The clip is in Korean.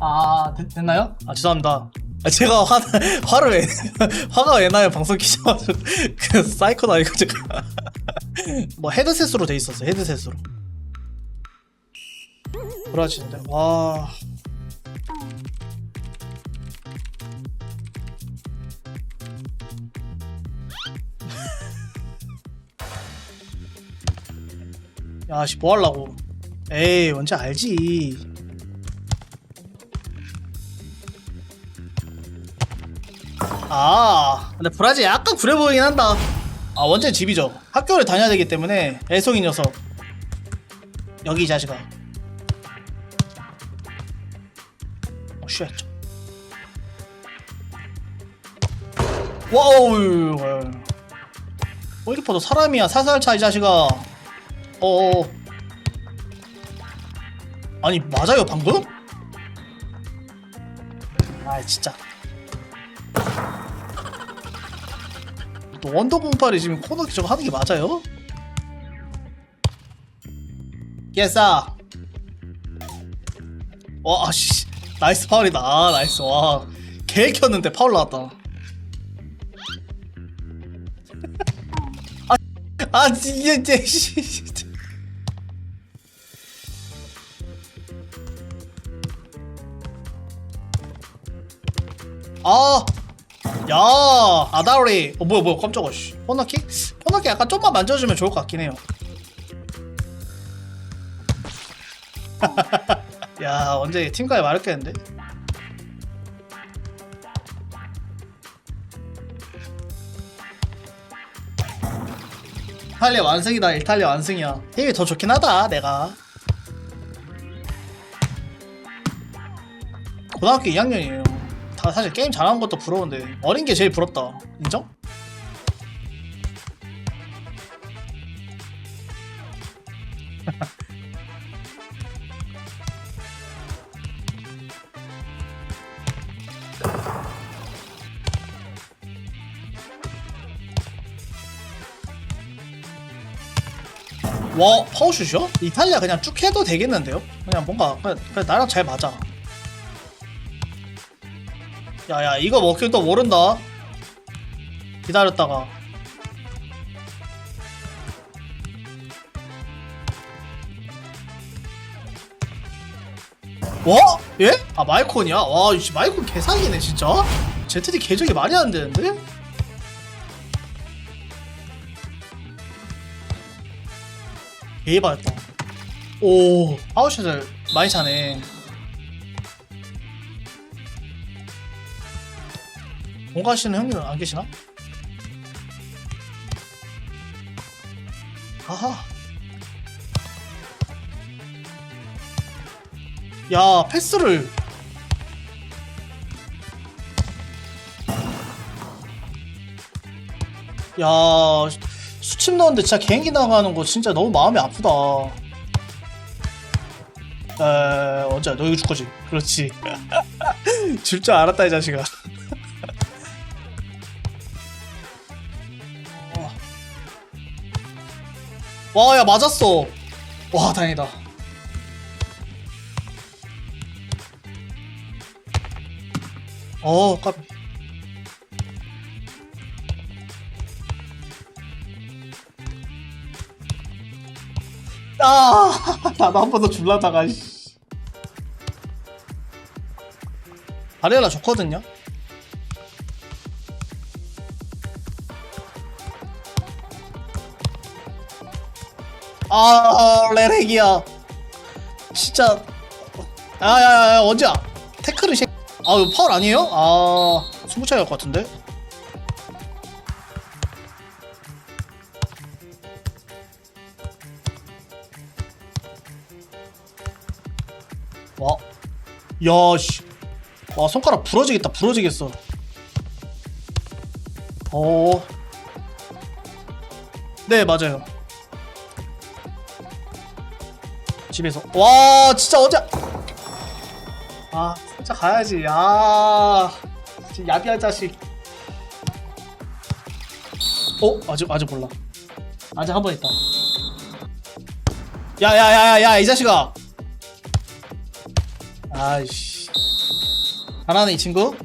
아 됐, 됐나요? 아 죄송합니다. 아, 제가 화 화를 왜 화가 왜 나요 방송 키자마자 그 사이코도 아니고 제가 뭐 헤드셋으로 돼 있었어 헤드셋으로. 브라질인데 와. 야씨 뭐 하려고? 에이 뭔지 알지. 아 근데 브라질 약간 구려 보이긴 한다. 아 원체 집이죠. 학교를 다녀야 되기 때문에 애송이 녀석. 여기 이 자식아. 어 쉣 와우 골키퍼도 사람이야 살살 차 이 자식아 어어 아니 맞아요 방금? 아 진짜. 또 원더 공팔이 지금 코너킥 저거 하는 게 맞아요? 깨싸. 와 아씨 나이스 파울이다. 아, 나이스. 와 개켰는데 파울 나왔다. 아, 아 이게 이제 아, 야, 아다리. 어, 뭐야, 뭐야, 깜짝아, 씨. 코너킥? 코너킥 약간 좀만 만져주면 좋을 것 같긴 해요. 야, 언제 팀까지 말했겠는데? 이탈리아 완승이다, 이탈리아 완승이야. 힘이 더 좋긴 하다, 내가. 고등학교 2학년이에요. 다 사실 게임 잘하는 것도 부러운데 어린 게 제일 부럽다. 인정? 와 파워슛이요? 이탈리아 그냥 쭉 해도 되겠는데요? 그냥 뭔가 그냥, 그냥 나랑 잘 맞아. 야야 이거 먹힐 또 모른다 기다렸다가 와? 예? 아 마이콘이야? 와 이씨 마이콘 개사기네 진짜 ZD 계정이 말이 안 되는데? 개이바였다 오 아웃샷을 많이 차네 공가시는 형님은 안 계시나? 아하. 야, 패스를. 야, 수침 넣었는데 진짜 개인기 나가는 거 진짜 너무 마음이 아프다. 에, 언제 너 이거 줄 거지? 그렇지. 줄 줄 알았다 이 자식아. 와, 야, 맞았어. 와, 다행이다. 어, 깜. 아, 나도 한 번 더 줄라다가, 씨. 바레라 좋거든요? 아 레렉이야. 진짜. 아야야야 언제야? 태클을 시... 아 이거 파울 아니에요? 아 승부 차이 갈것 같은데? 와. 야씨. 와 손가락 부러지겠다 부러지겠어. 어. 네 맞아요 집에서. 와 진짜 어제 아 진짜 가야지. 아 진짜 야비한 자식. 어 아직 아직 몰라. 아직 한 번 있다. 야야야야야 이 자식아. 아이씨. 잘하네 이 친구